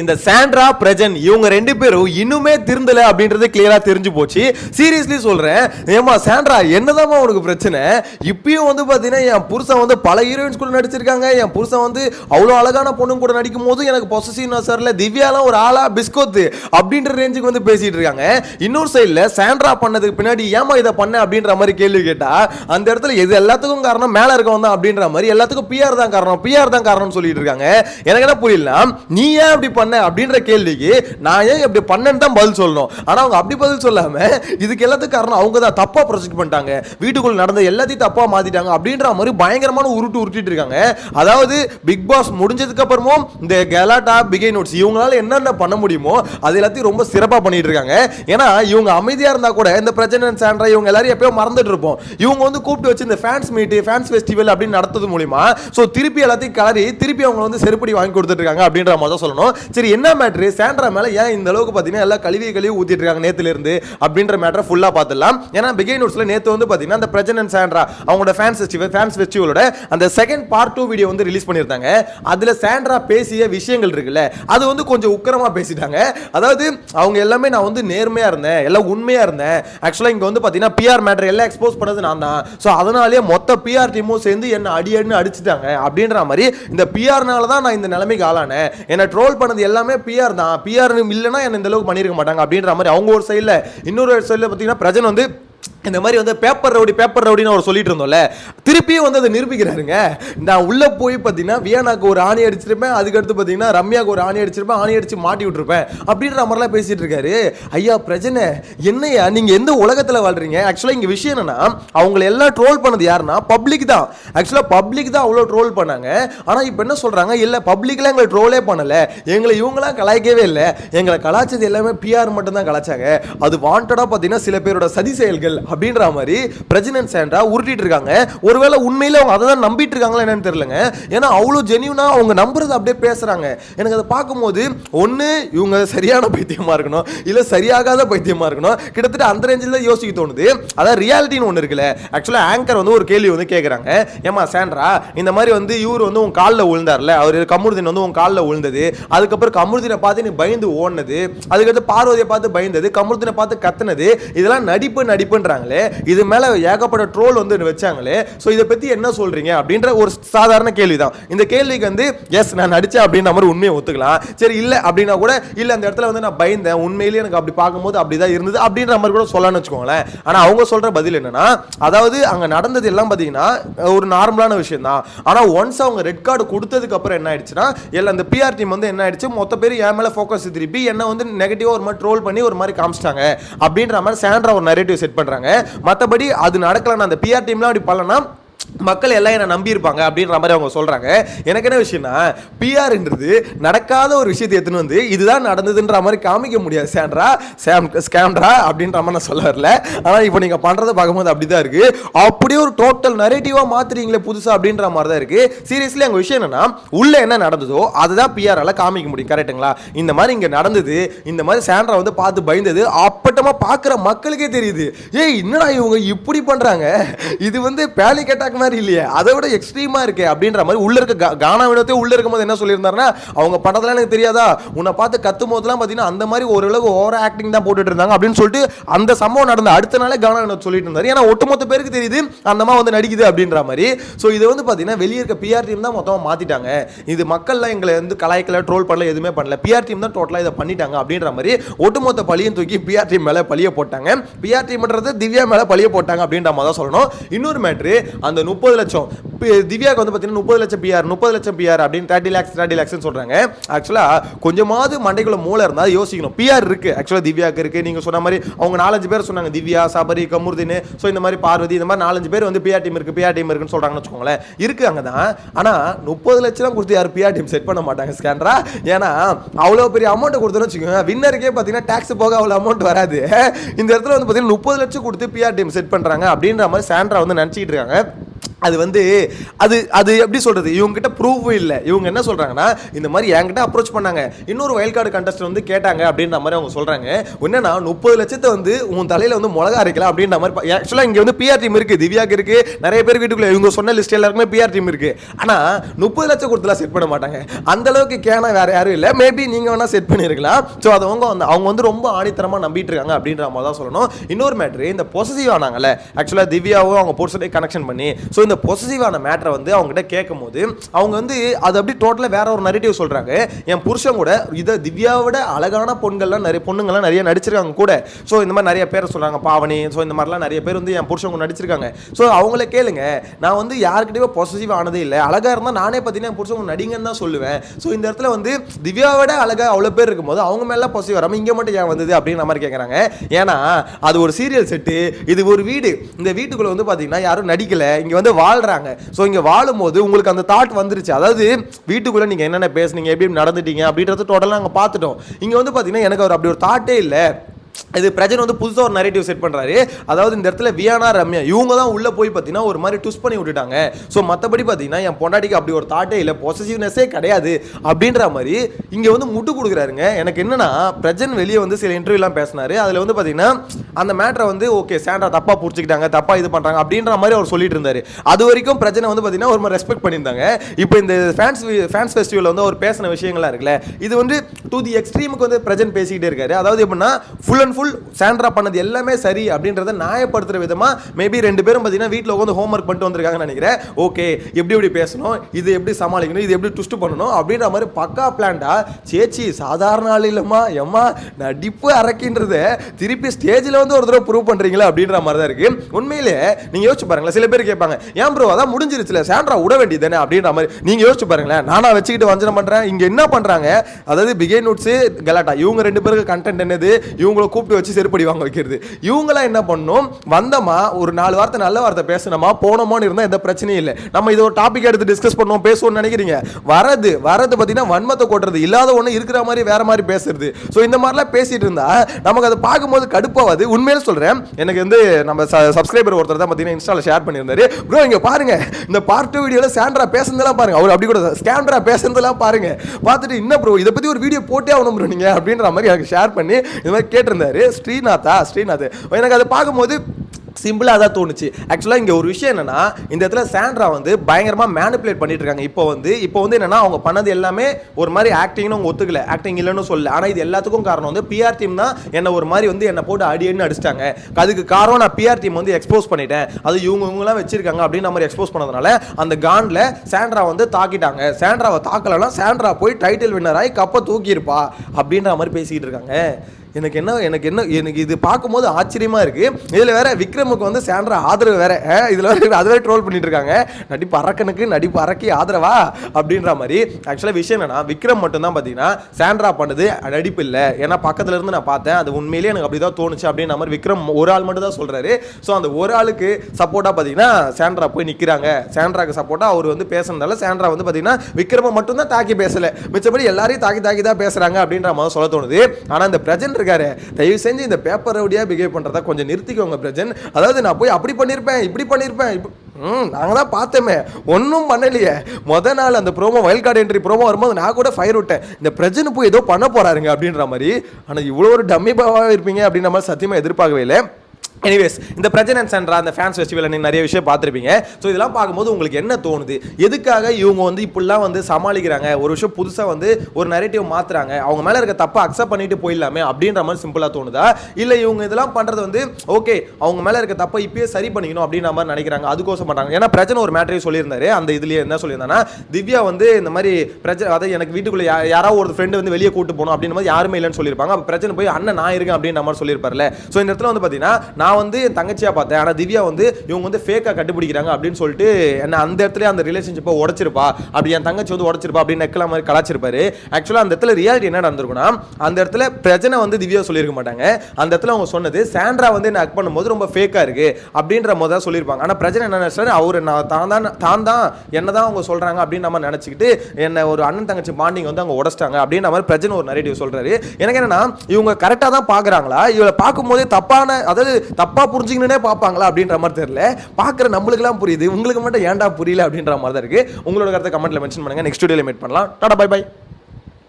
இந்த சாண்ட்ரா பிரஜன் இவங்க ரெண்டு பேரும் இன்னுமே திருந்தல அப்படின்றது கிளியரா தெரிஞ்சு போச்சு. சீரியஸ்லி சொல்றேன். ஏமா சாண்ட்ரா என்னதாம்மா உனக்கு பிரச்சனை? இப்பயும் வந்து பாத்தீங்கன்னா என் புருஷன் வந்து பல ஹீரோயின்ஸ் கூட நடிச்சிருக்காங்க. என் புருஷன் வந்து அவ்வளோ அழகான பொண்ணு கூட நடிக்கும் போது எனக்கு பொசசிவ் சார்ல திவ்யாலாம் ஒரு ஆளா பிஸ்கோத்து அப்படின்ற ரேஞ்சுக்கு வந்து பேசிட்டு இருக்காங்க. இன்னொரு சைடில் சாண்ட்ரா பண்ணதுக்கு பின்னாடி ஏமா இதை பண்ண அப்படின்ற மாதிரி கேள்வி கேட்டா அந்த இடத்துல எது எல்லாத்துக்கும் காரணம் மேல இருக்கவன் தான் அப்படின்ற மாதிரி எல்லாத்துக்கும் பிஆர் தான் காரணம் பிஆர் தான் காரணம்னு சொல்லிட்டு இருக்காங்க. எனக்கு என்ன புரியல நீ ஏன் அப்படி பண்ண அப்படின்ற கேள்விக்கு நான் ஏன் இப்படி பண்ணேன்னு தான் பதில் சொல்லணும். ஆனால் அவங்க அப்படி பதில் சொல்லாம இதுக்கு எல்லாத்துக்கும் காரணம் அவங்க தான் தப்பா ப்ரொஜெக்ட் பண்ணிட்டாங்க. வீட்டுக்குள்ள நடந்த எல்லாத்தையும் தப்பா மாத்திட்டாங்க அப்படின்ற மாதிரி பயங்கரமான உருட்டு உருட்டிட்டு இருக்காங்க. அதாவது பிக் பாஸ் முடிஞ்சதுக்கு அப்புறமும் இந்த கெலாட்டா பிகை நோட்ஸ் இவங்களால என்னென்ன பண்ண முடியுமோ அது எல்லாத்தையும் ரொம்ப சிறப்பாக பண்ணிட்டு இருக்காங்க. ஏன்னா இவங்க அமைதியா இருந்தா கூட இந்த பிரச்சனை சாண்ட்ரா இவங்க எல்லாரும் எப்பயோ மறந்துட்டு இருப்போம். இவங்க வந்து கூப்பிட்டு வச்சு இந்த ஃபேன்ஸ் மீட் ஃபேன்ஸ் ஃபெஸ்டிவல் அப்படின்னு நடத்தது மூலிமா ஸோ திருப்பி எல்லாத்தையும் கலரி திருப்பி அவங்க வந்து செருப்படி வாங்கி கொடுத்துட்டு இருக்காங்க அப்படின்ற மாதிரி தான் சொல்லணும். சரி என்ன மேட்ரு சாண்ட்ரா மேலே ஏன் இந்த அளவுக்கு பார்த்தீங்கன்னா எல்லாம் கழுவி கழுவி ஊற்றிட்டு இருக்காங்க நேற்றுலேருந்து அப்படின்ற மேட்டரை ஃபுல்லாக பார்த்துடலாம் ஏன்னா பிகை நோட்ஸ்ல நேற்று வந்து பார்த்தீங்கன்னா அந்த பிரஜன் சாண்ட்ரா அவங்களோட ஃபேன்ஸ் ஃபெஸ்டிவல் ஃபேன்ஸ் ஃபெஸ்டிவலோட அந்த செகண்ட் பார்ட் டூ வீடியோ வந்து ரிலீஸ் பண்ணியிருந்தாங்க. அதில் சாண்ட்ரா பேசிய விஷயங்கள் இருக்குல்ல அது வந்து கொஞ்சம் உக்கரமாக பேசிட்டாங்க. அதாவது அவங்க எல்லாமே நான் வந்து நேர்மையாக இருந்தேன் எல்லாம் உண்மையாக இருந்தேன். ஆக்சுவலாக இங்கே வந்து பார்த்தீங்கன்னா பிஆர் மேட்டர் எல்லாம் எக்ஸ்போஸ் பண்ணது நான் தான். ஸோ அதனாலேயே மொத்த பிஆர் டீமும் சேர்ந்து என்னை அடி அடின்னு அடிச்சிட்டாங்க அப்படின்ற மாதிரி இந்த பிஆர்னால தான் நான் இந்த நிலைமைக்கு ஆளானேன். என்னை ட்ரோல் பண்ணது எல்லாமே பிஆர் தான். பிஆர் இல்லைன்னா என்ன இந்த அளவுக்கு பண்ணியிருக்க மாட்டாங்க அப்படின்ற மாதிரி அவங்க ஒரு சைடில் இன்னொரு சைடில் பார்த்தீங்கன்னா பிரஜன் வந்து இந்த மாதிரி வந்து பேப்பர் ரவுடி பேப்பர் ரவுடின்னு அவர் சொல்லிட்டு இருந்தோம்ல திருப்பியும் வந்து அதை நிரூபிக்கிறாருங்க. நான் உள்ள போய் பார்த்தீங்கன்னா வியானாக்கு ஒரு ஆணி அடிச்சிருப்பேன் அதுக்கடுத்து பார்த்தீங்கன்னா ரம்யாக்கு ஒரு ஆணி அடிச்சிருப்பேன் ஆணி அடிச்சு மாட்டி விட்டுருப்பேன் அப்படின்ற மாதிரிலாம் பேசிட்டு இருக்காரு. ஐயா பிரச்சனை என்னையா நீங்கள் எந்த உலகத்தில் வாழ்றீங்க? ஆக்சுவலாக இங்கே விஷயம் என்னன்னா அவங்களை எல்லாம் ட்ரோல் பண்ணது யாருன்னா பப்ளிக் தான். ஆக்சுவலாக பப்ளிக் தான் அவ்வளோ ட்ரோல் பண்ணாங்க. ஆனால் இப்போ என்ன சொல்கிறாங்க இல்லை பப்ளிக்லாம் எங்களை ட்ரோலே பண்ணலை. எங்களை இவங்களாம் கலாய்க்கவே இல்லை. எங்களை கலாய்ச்சது எல்லாமே பிஆர் மட்டும்தான் கலாச்சாங்க. கலாய்ச்சாங்க அது வாண்டடாக பார்த்தீங்கன்னா சில பேரோட சதி செயல்கள் அப்படின்ற மாதிரி பிரஜினன் சாண்டா உருட்டிட்டு இருக்காங்க. ஒருவேளை உண்மையில அவங்க அதை தான் நம்பிட்டு இருக்காங்களா என்னன்னு தெரியலங்க. ஏன்னா அவ்வளோ ஜெனியூனா அவங்க நம்புறது அப்படியே பேசுறாங்க. எனக்கு அதை பார்க்கும்போது ஒன்று இவங்க சரியான பைத்தியமா இருக்கணும். இல்லை சரியாகாத பைத்தியமா இருக்கணும். கிட்டத்தட்ட அந்த ரேஞ்சில் தான் யோசிக்க தோணுது. அதான் ரியாலிட்டின்னு ஒன்று இருக்குல்ல. ஆக்சுவலாக ஆங்கர் வந்து ஒரு கேள்வி வந்து கேட்குறாங்க ஏமா சாண்ட்ரா இந்த மாதிரி வந்து இவர் வந்து உன் காலில் விழுந்தார்ல அவர் கமுருதீன் வந்து உன் காலில் விழுந்தது. அதுக்கப்புறம் கமுருதீனை பார்த்து நீ பயந்து ஓடினது. அதுக்கடுத்து பார்வதியை பார்த்து பயந்தது. கமுருதீனை பார்த்து கத்துனது. இதெல்லாம் நடிப்பு நடிப்புன்றாங்க. நடிப்புன்றாங்களே இது மேலே ஏகப்பட்ட ட்ரோல் வந்து வச்சாங்களே ஸோ இதை பற்றி என்ன சொல்றீங்க அப்படின்ற ஒரு சாதாரண கேள்வி தான் இந்த கேள்விக்கு வந்து எஸ் நான் நடிச்சேன் அப்படின்ற மாதிரி உண்மையை ஒத்துக்கலாம். சரி இல்லை அப்படின்னா கூட இல்லை அந்த இடத்துல வந்து நான் பயந்தேன் உண்மையிலேயே எனக்கு அப்படி பார்க்கும்போது அப்படி தான் இருந்தது அப்படின்ற மாதிரி கூட சொல்லலாம்னு வச்சுக்கோங்களேன். ஆனால் அவங்க சொல்கிற பதில் என்னன்னா அதாவது அங்கே நடந்தது எல்லாம் பார்த்தீங்கன்னா ஒரு நார்மலான விஷயம் தான் ஆனால் ஒன்ஸ் அவங்க ரெட் கார்டு கொடுத்ததுக்கு அப்புறம் என்ன ஆயிடுச்சுன்னா எல்லாம் அந்த பிஆர் டீம் வந்து என்ன ஆயிடுச்சு மொத்த பேர் என் மேலே ஃபோக்கஸ் திருப்பி என்ன வந்து நெகட்டிவாக ஒரு மாதிரி ட்ரோல் பண்ணி ஒரு மாதிரி காமிச்சிட்டாங்க. அப்படின்ற மாதிரி சாண்ட்ரா ஒரு நரேட்டிவ் செட் பண்ணுறாங்க மற்றபடி அது நடக்கலன்னா அந்த பிஆர் டீம்லாம் அப்படி பண்ணலன்னா மக்கள் எல்லாம் என்ன நம்பி இருப்பாங்க அப்படின்ற மாதிரி அவங்க சொல்றாங்க. எனக்கு என்ன விஷயம்னா பிஆர்ன்றது நடக்காத ஒரு விஷயத்தை எடுத்துன்னு வந்து இதுதான் நடந்ததுன்ற மாதிரி காமிக்க முடியாது. சேண்ட்ரா சேம் ஸ்கேம்ட்ரா அப்படின்ற மாதிரி நான் சொல்ல வரல. ஆனால் இப்போ நீங்கள் பண்ணுறதை பார்க்கும்போது அப்படி தான் இருக்கு. அப்படியே ஒரு டோட்டல் நரேட்டிவாக மாத்துறீங்களே புதுசாக அப்படின்ற மாதிரி தான் இருக்கு. சீரியஸ்லி அங்கே விஷயம் என்னன்னா உள்ளே என்ன நடந்ததோ அதை தான் பிஆரால் காமிக்க முடியும். கரெக்ட்டுங்களா இந்த மாதிரி இங்கே நடந்தது இந்த மாதிரி சேண்ட்ரா வந்து பார்த்து பயந்தது அப்பட்டமா பார்க்குற மக்களுக்கே தெரியுது. ஏய் என்னடா இவங்க இப்படி பண்றாங்க? இது வந்து பேனிக் அட்டாக் மாதிரி இல்லையே. அதை விட எக்ஸ்ட்ரீமா இருக்கே அப்படின்ற மாதிரி உள்ள இருக்க கானா விடத்தே உள்ள இருக்கும்போது என்ன சொல்லியிருந்தாருன்னா அவங்க படத்தெல்லாம் எனக்கு தெரியாதா? உன்னை பார்த்து கத்தும் போதெல்லாம் பார்த்தீங்கன்னா அந்த மாதிரி ஓரளவு ஓவர் ஆக்டிங் தான் போட்டுட்டு இருந்தாங்க அப்படின்னு சொல்லிட்டு அந்த சம்பவம் நடந்த அடுத்த நாளே கானா வினோத் சொல்லிட்டு இருந்தார். ஏன்னா ஒட்டுமொத்த பேருக்கு தெரியுது அந்த மாதிரி வந்து நடிக்குது அப்படின்ற மாதிரி. ஸோ இது வந்து பார்த்தீங்கன்னா வெளியே இருக்க பிஆர் டீம் தான் மொத்தமாக மாத்திட்டாங்க. இது மக்கள்லாம் எங்களை வந்து கலாய்க்கல ட்ரோல் பண்ணல எதுவுமே பண்ணல. பிஆர் டீம் தான் டோட்டலாக இதை பண்ணிட்டாங்க அப்படின்ற மாதிரி ஒட்டுமொத்த பழியும் தூக்கி பிஆர் டீம் மேலே பழிய போட்டாங்க. பிஆர் டீம்ன்றது திவ்யா மேலே பழிய போட்டாங்க அப்படின்ற மாதிரி தான் சொல்லணும். இன்னொரு மேட்ரு அந்த முப்பது லட்சம். பி- வந்து பார்த்தீங்கன்னா முப்பது லட்சம் பிஆர் முப்பது லட்சம் பிஆர் அப்படின்னு தேர்ட்டி லேக்ஸ் தேர்ட்டி லேக்ஸ்னு சொல்கிறாங்க ஆக்சுவலாக கொஞ்சமாவது மண்டைக்குள்ள மூளை இருந்தால் யோசிக்கணும். பிஆர் இருக்குது ஆக்சுவலாக திவ்யாக்கு இருக்குது நீங்கள் சொன்ன மாதிரி அவங்க நாலஞ்சு பேர் சொன்னாங்க. திவ்யா சபரி கமுர்தின். ஸோ இந்த மாதிரி பார்வதி இந்த மாதிரி நாலஞ்சு பேர் வந்து பிஆர் டீம் இருக்குது பிஆர் டீம் இருக்குன்னு சொல்கிறாங்கன்னு வச்சுக்கோங்களேன். இருக்குது அங்கே தான். ஆனால் முப்பது லட்சம் கொடுத்து யாரும் பிஆர் டீம் செட் பண்ண மாட்டாங்க ஸ்கேண்டரா ஏன்னா அவ்வளோ பெரிய அமௌண்ட் கொடுத்தோன்னு வச்சுக்கோங்க. வின்னருக்கே பார்த்தீங்கன்னா டேக்ஸ் போக அவ்வளோ அமௌண்ட் வராது. இந்த இடத்துல வந்து பார்த்தீங்கன்னா முப்பது லட்சம் கொடுத்து பிஆர் டீம் செட் பண்ணுறாங்க அப்படின்ற மாதிரி சாண்ட்ரா வந்து நினச்சிக்கிட்டு இருக்காங்க. அது வந்து அது அது எப்படி சொல்கிறது இவங்ககிட்ட ப்ரூஃபும் ப்ரூஃப் இல்லை. இவங்க என்ன சொல்கிறாங்கன்னா இந்த மாதிரி என்கிட்ட அப்ரோச் பண்ணாங்க. இன்னொரு வயல் கார்டு கண்டஸ்ட் வந்து கேட்டாங்க அப்படின்ற மாதிரி அவங்க சொல்கிறாங்க என்னன்னா முப்பது லட்சத்தை வந்து உன் தலையில் வந்து மிளகா அரைக்கலாம் அப்படின்ற மாதிரி ஆக்சுவலாக இங்கே வந்து பிஆர் டீம் இருக்குது திவ்யாக்கு இருக்குது நிறைய பேர் வீட்டுக்குள்ள இவங்க சொன்ன லிஸ்ட் எல்லாருக்குமே பிஆர் டீம் இருக்குது ஆனால் முப்பது லட்சம் கொடுத்துலாம் செட் பண்ண மாட்டாங்க. அந்தளவுக்கு கேனா வேறு யாரும் இல்லை. மேபி நீங்கள் வேணால் செட் பண்ணியிருக்கலாம் ஸோ அது அவங்க வந்து அவங்க வந்து ரொம்ப ஆணித்தரமாக நம்பிட்டு இருக்காங்க அப்படின்ற மாதிரி தான் சொல்லணும். இன்னொரு மேட்ரு இந்த பொசசிவ் ஆனாங்கல்ல ஆக்சுவலாக திவ்யாவும் அவங்க பொருசனை கனெக்ஷன் பண்ணி ஸோ இந்த பொசிசிவான மேட்டரை வந்து அவங்ககிட்ட கேட்கும் போது அவங்க வந்து அது அப்படி டோட்டலாக வேற ஒரு நரேட்டிவ் சொல்கிறாங்க என் புருஷன் கூட இதை திவ்யாவோட அழகான பொண்கள்லாம் நிறைய பொண்ணுங்கள்லாம் நிறைய நடிச்சிருக்காங்க கூட. ஸோ இந்த மாதிரி நிறைய பேர் சொல்கிறாங்க பாவனி ஸோ இந்த மாதிரிலாம் நிறைய பேர் வந்து என் புருஷன் கூட நடிச்சிருக்காங்க. ஸோ அவங்கள கேளுங்க. நான் வந்து யாருக்கிட்டயும் பொசிசிவ் ஆனதே இல்லை. அழகாக இருந்தால் நானே பார்த்தீங்கன்னா என் புருஷன் கூட நடிங்கன்னு தான் சொல்லுவேன். ஸோ இந்த இடத்துல வந்து திவ்யாவோட அழகா அவ்வளோ பேர் இருக்கும்போது அவங்க மேலே பொசிவ் வராமல் இங்கே மட்டும் ஏன் வந்தது அப்படின்ற மாதிரி கேட்குறாங்க ஏன்னா அது ஒரு சீரியல் செட்டு இது ஒரு வீடு. இந்த வீட்டுக்குள்ளே வந்து பார்த்தீங்கன்னா யாரும் நடிக்கலை. இங்கே வந்து வாழ்றாங்க. ஸோ இங்கே வாழும்போது உங்களுக்கு அந்த தாட் வந்துருச்சு. அதாவது வீட்டுக்குள்ளே நீங்க என்னென்ன பேசுனீங்க எப்படி நடந்துட்டீங்க அப்படின்றது டோட்டலாக நாங்கள் பார்த்துட்டோம். இங்கே வந்து பார்த்தீங்கன்னா எனக்கு அவர் அப்படி ஒரு தாட்டே இல்லை. இது பிரஜன் வந்து புதுசாக ஒரு நரேட்டிவ் செட் பண்ணுறாரு அதாவது இந்த இடத்துல வியானா ரம்யா இவங்க தான் உள்ளே போய் பார்த்தீங்கன்னா ஒரு மாதிரி ட்விஸ்ட் பண்ணி விட்டுட்டாங்க. ஸோ மற்றபடி பார்த்தீங்கன்னா என் பொண்டாட்டிக்கு அப்படி ஒரு தாட்டே இல்லை பொசசிவ்னஸே கிடையாது அப்படின்ற மாதிரி இங்கே வந்து முட்டு கொடுக்குறாருங்க. எனக்கு என்னன்னா பிரஜன் வெளியே வந்து சில இன்டர்வியூலாம் பேசினார். அதில் வந்து பார்த்தீங்கன்னா அந்த மேட்டரை வந்து ஓகே சேண்டா தப்பாக பிடிச்சிக்கிட்டாங்க தப்பாக இது பண்ணுறாங்க அப்படின்ற மாதிரி அவர் சொல்லிட்டு இருந்தார். அது வரைக்கும் பிரச்சனை வந்து பார்த்தீங்கன்னா ஒரு மாதிரி ரெஸ்பெக்ட் பண்ணியிருந்தாங்க. இப்போ இந்த ஃபேன்ஸ் ஃபேன்ஸ் ஃபெஸ்டிவல் வந்து அவர் பேசின விஷயங்கள்லாம் இருக்குல்ல இது வந்து டு தி எக்ஸ்ட்ரீமுக்கு வந்து பிரஜன் பேசிக்கிட்டே இருக்காரு. அதாவது எப்படின்னா ஃபுல் அண்ட் ஃபுல் சாண்ட்ரா பண்ணது எல்லாமே சரி அப்படின்றத நியாயப்படுத்துகிற விதமா மேபி ரெண்டு பேரும் பார்த்தீங்கன்னா வீட்டில் உட்காந்து ஹோம் ஒர்க் பண்ணிட்டு வந்திருக்காங்கன்னு நினைக்கிறேன். ஓகே எப்படி எப்படி பேசணும் இது எப்படி சமாளிக்கணும் இது எப்படி ட்விஸ்ட் பண்ணணும் அப்படின்ற மாதிரி பக்கா பிளான்டா சேச்சி சாதாரண ஆள் இல்லைம்மா எம்மா நடிப்பு அரைக்கின்றத. திருப்பி ஸ்டேஜில் வந்து ஒரு தடவை ப்ரூவ் பண்ணுறீங்களா அப்படின்ற மாதிரி தான் இருக்குது உண்மையிலே நீங்கள் யோசிச்சு பாருங்களேன் சில பேர் கேட்பாங்க ஏன் ப்ரோ அதான் முடிஞ்சிருச்சுல சாண்ட்ரா விட வேண்டியது தானே? அப்படின்ற மாதிரி. நீங்கள் யோசிச்சு பாருங்களேன் நானாக வச்சுக்கிட்டு வஞ்சனம் பண்ணுறேன் இங்கே என்ன பண்ணுறாங்க அதாவது பிகே நோட்ஸு கலாட்டா இவங்க ரெண்டு பேருக்கு கண்டென்ட் என்னது? இவங்களை கூப்பிட்டு வச்சு செருப்படி வாங்க வைக்கிறது. இவங்களாம் என்ன பண்ணும்? வந்தோமா ஒரு நாலு வார்த்தை நல்ல வார்த்தை பேசணுமா போனோமான்னு இருந்தால் எந்த பிரச்சனையும் இல்லை. நம்ம இது ஒரு டாபிக் எடுத்து டிஸ்கஸ் பண்ணுவோம் பேசுவோம்னு நினைக்கிறீங்க. வரது வரது பார்த்தீங்கன்னா வன்மத்தை கொட்டுறது. இல்லாத ஒன்று இருக்கிற மாதிரி வேற மாதிரி பேசுறது. ஸோ இந்த மாதிரிலாம் பேசிட்டு இருந்தா நமக்கு அதை பார்க்கும்போது கடுப்பாவது. உண்மையில சொல்கிறேன் எனக்கு வந்து நம்ம சப்ஸ்கிரைபர் ஒருத்தர் தான் பார்த்தீங்கன்னா இன்ஸ்டாவில் ஷேர் பண்ணியிருந்தாரு. ப்ரோ இங்கே பாருங்க இந்த பார்ட் டூ வீடியோவில் சாண்ட்ரா பேசுனதெல்லாம் பாருங்க. அவர் அப்படி கூட ஸ்கேண்ட்ரா பேசுனதெல்லாம் பாருங்க. பார்த்துட்டு என்ன ப்ரோ இதை பற்றி ஒரு வீடியோ போட்டே ஆகணும் ப்ரோ நீங்கள் அப்படின்ற மாதிரி எனக்கு ஷேர் பண்ணி இந்த மாதிரி கேட்டிருந்தாரு. ஸ்ரீநாத்தா ஸ்ரீநாத். எனக்கு அதை பார்க்கும்போது சிம்பிளாக தான் தோணுச்சு. ஆக்சுவலாக இங்கே ஒரு விஷயம் என்னென்னா இந்த இடத்துல சாண்ட்ரா வந்து பயங்கரமாக மேனிப்புலேட் பண்ணிட்டு இருக்காங்க. இப்போ வந்து இப்போ வந்து என்னென்னா அவங்க பண்ணது எல்லாமே ஒரு மாதிரி ஆக்டிங்னு அவங்க ஒத்துக்கல. ஆக்டிங் இல்லைன்னு சொல்லல. ஆனால் இது எல்லாத்துக்கும் காரணம் வந்து பிஆர் டீம் தான் என்னை ஒரு மாதிரி வந்து என்னை போட்டு அடியன்னு அடிச்சிட்டாங்க. அதுக்கு காரணம் நான் பிஆர் டீம் வந்து எக்ஸ்போஸ் பண்ணிட்டேன். அது இவங்க இவங்கலாம் வச்சிருக்காங்க அப்படின்னு மாதிரி எக்ஸ்போஸ் பண்ணதுனால அந்த காண்டில் சாண்ட்ரா வந்து தாக்கிட்டாங்க. சாண்ட்ராவை தாக்கலைன்னா சாண்ட்ரா போய் டைட்டில் வின்னர் ஆகி கப்பை தூக்கியிருப்பா அப்படின்ற மாதிரி பேசிக்கிட்டு இருக்காங்க. எனக்கு என்ன எனக்கு என்ன எனக்கு இது பார்க்கும்போது ஆச்சரியமாக இருக்குது இதில் வேற விக்ரமுக்கு வந்து சாண்ட்ரா ஆதரவு வேற. இதில் வேற அது வேற ட்ரோல் பண்ணிட்டு இருக்காங்க நடிப்பு அரக்கனுக்கு நடிப்பு அரக்கி ஆதரவா? அப்படின்ற மாதிரி. ஆக்சுவலாக விஷயம் என்னன்னா விக்ரம் மட்டும்தான் பார்த்தீங்கன்னா சாண்ட்ரா பண்ணது நடிப்பு இல்லை. ஏன்னா பக்கத்துல இருந்து நான் பார்த்தேன். அது உண்மையிலேயே எனக்கு அப்படிதான் தோணுச்சு அப்படின்ற மாதிரி விக்ரம் ஒரு ஆள் மட்டும் தான் சொல்கிறாரு ஸோ அந்த ஒரு ஆளுக்கு சப்போர்ட்டாக பார்த்தீங்கன்னா சாண்ட்ரா போய் நிற்கிறாங்க சாண்ட்ராக்கு சப்போர்ட்டாக அவர் வந்து பேசுனதால சாண்ட்ரா வந்து பார்த்தீங்கன்னா விக்ரம மட்டும் தான் தாக்கி பேசலை. மிச்சபடி எல்லாரையும் தாக்கி தாக்கி தான் பேசுகிறாங்க அப்படின்ற மாதிரி சொல்ல தோணுது. ஆனால் இந்த பிரஜன் இருக்காரு தயவு செஞ்சு இந்த பேப்பர் ரவுடியாக பிஹேவ் பண்றதா கொஞ்சம் நிறுத்திக்கோங்க பிரஜன். அதாவது நான் போய் அப்படி பண்ணியிருப்பேன் இப்படி பண்ணியிருப்பேன் இப்ப- ம் நாங்கள் தான் பார்த்தோமே. ஒன்றும் பண்ணலையே. மொதல் நாள் அந்த ப்ரோமோ வயல் கார்டு என்ட்ரி ப்ரோமோ வரும்போது நான் கூட ஃபயர் விட்டேன். இந்த பிரஜன் போய் ஏதோ பண்ண போகிறாருங்க அப்படின்ற மாதிரி. ஆனால் இவ்வளோ ஒரு டம்மி பாவாக இருப்பீங்க அப்படின்ற மாதிரி சத்தியமாக எதிர்பார்க்கவே இல்லை. எனிவேஸ் இந்த பிரஜனன் சென்ட்ரா அந்த ஃபேன்ஸ் ஃபெஸ்டிவல் நீங்கள் நிறைய விஷயம் பார்த்துருப்பீங்க. ஸோ இதெல்லாம் பார்க்கும்போது உங்களுக்கு என்ன தோணுது? எதுக்காக இவங்க வந்து இப்படிலாம் வந்து சமாளிக்கிறாங்க? ஒரு விஷயம் புதுசாக வந்து ஒரு நெரேட்டிவ் மாற்றுறாங்க அவங்க மேலே இருக்க தப்பை அக்செப்ட் பண்ணிட்டு போயிடலாமே அப்படின்ற மாதிரி சிம்பிளாக தோணுதா? இல்லை இவங்க இதெல்லாம் பண்ணுறது வந்து ஓகே அவங்க மேலே இருக்க தப்பை இப்பயே சரி பண்ணிக்கணும் அப்படின்ற மாதிரி நினைக்கிறாங்க. அதுக்கோசம் மாட்டாங்க ஏன்னா பிரச்சனை ஒரு மேட்டரையும் சொல்லியிருந்தாரு. அந்த இதுலேயே என்ன சொல்லியிருந்தாங்கன்னா திவ்யா வந்து இந்த மாதிரி பிரச்சனை அதாவது எனக்கு வீட்டுக்குள்ளே யாராவது ஒரு ஃப்ரெண்டு வந்து வெளியே கூட்டு போகணும் அப்படின்ற மாதிரி யாருமே இல்லைன்னு சொல்லியிருப்பாங்க. அப்போ பிரச்சனை போய் அண்ணன் நான் இருக்கேன் அப்படின்ற மாதிரி சொல்லியிருப்பார்ல ஸோ இந்த இடத்துல வந்து பார்த்தீங்கன்னா நான் வந்து என் தங்கச்சியாக பார்த்தேன். ஆனால் திவ்யா வந்து இவங்க வந்து ஃபேக்காக கண்டுபிடிக்கிறாங்க அப்படின்னு சொல்லிட்டு என்ன அந்த இடத்துல அந்த ரிலேஷன்ஷிப்பை உடச்சிருப்பா. அப்படி என் தங்கச்சி வந்து உடச்சிருப்பா அப்படின்னு நெக்கலாம் மாதிரி கலாச்சிருப்பாரு. ஆக்சுவலாக அந்த இடத்துல ரியாலிட்டி என்ன நடந்திருக்குன்னா அந்த இடத்துல பிரஜனை வந்து திவ்யா சொல்லியிருக்க மாட்டாங்க. அந்த இடத்துல அவங்க சொன்னது சாண்ட்ரா வந்து என்ன அக் பண்ணும்போது ரொம்ப ஃபேக்காக இருக்குது அப்படின்ற போது தான் சொல்லியிருப்பாங்க. ஆனால் பிரஜனை என்ன நினைச்சாரு? அவர் நான் தான் தான் தான் தான் என்ன தான் அவங்க சொல்கிறாங்க அப்படின்னு நம்ம நினச்சிக்கிட்டு என்ன ஒரு அண்ணன் தங்கச்சி பாண்டிங் வந்து அவங்க உடச்சிட்டாங்க. அப்படின்ற மாதிரி பிரஜனை ஒரு நரேட்டிவ் சொல்கிறாரு எனக்கு என்னன்னா இவங்க கரெக்டாக தான் பார்க்குறாங்களா இவளை பார்க்கும்போதே தப்பான அதாவது தப்பா புரிஞ்சுக்கணுன்னே பார்ப்பாங்களா அப்படின்ற மாதிரி தெரியல. பார்க்குற நம்மளுக்குலாம் புரியுது. உங்களுக்கு மட்டும் ஏன்டா புரியல அப்படின்ற மாதிரி தான் இருக்கு. உங்களோட கருத்தை கமெண்ட்டில் மென்ஷன் பண்ணுங்க. நெக்ஸ்ட் வீடியோவில் மீட் பண்ணலாம். Tata bye by